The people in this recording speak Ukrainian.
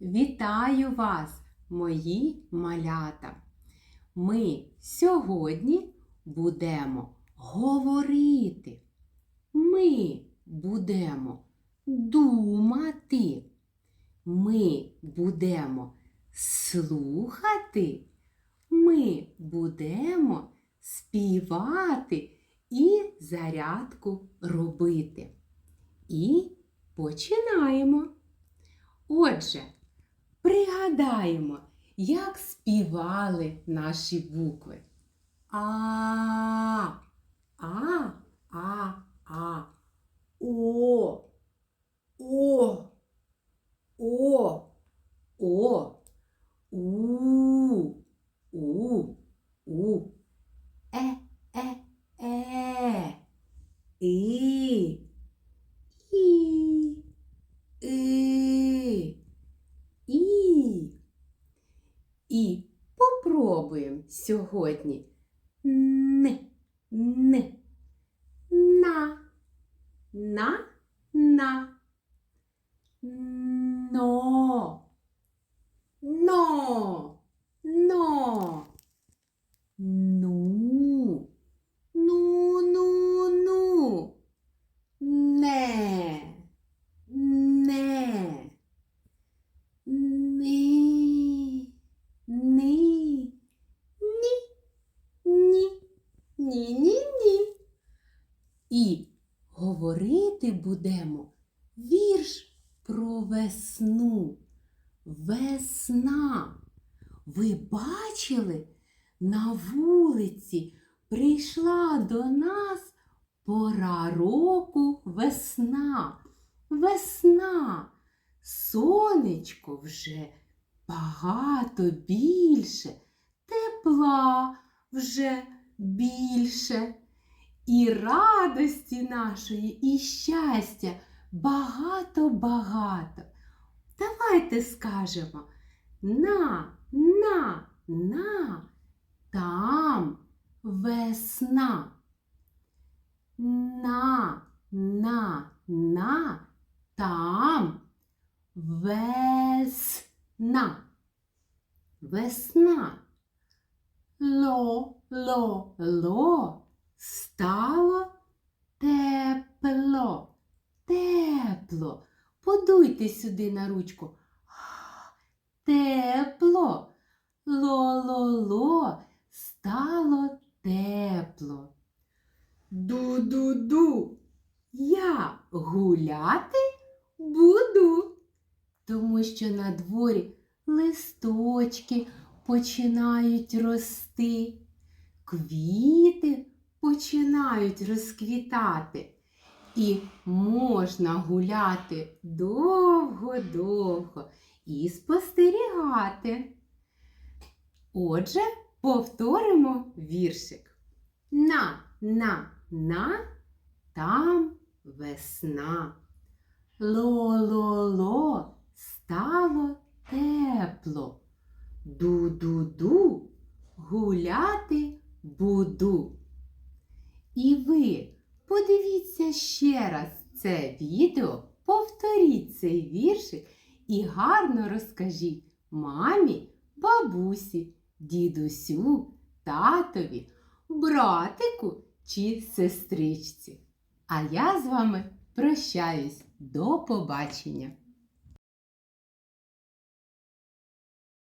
Вітаю вас, мої малята! Ми сьогодні будемо говорити. Ми будемо думати. Ми будемо слухати. Ми будемо співати і зарядку робити. І починаємо. Отже, пригадаємо, як співали наші букви. А, а, а, а, о, о, о, о, у, у, у, е, е, е, і, і, и, і. І попробуємо сьогодні? Н, н, на, на, на, ні, ні, ні. І говорити будемо вірш про весну. Весна. Ви бачили, на вулиці прийшла до нас пора року весна. Весна. Сонечко вже багато більше, тепла вже більше. І радості нашої, і щастя багато-багато. Давайте скажемо на, на, на, там весна. На, на, на, там весна. Весна. Ло, ло, ло, стало тепло. Тепло. Подуйте сюди на ручку. Тепло. Ло-ло-ло, стало тепло. Ду-ду-ду. Я гуляти буду, тому що на дворі листочки починають рости, квіти починають розквітати. І можна гуляти довго-довго і спостерігати. Отже, повторимо віршик. На, на, на, там весна. Ло-ло-ло, стало тепло. Ду-ду-ду, гуляти буду. І ви подивіться ще раз це відео, повторіть цей віршик і гарно розкажіть мамі, бабусі, дідусю, татові, братику чи сестричці. А я з вами прощаюсь. До побачення!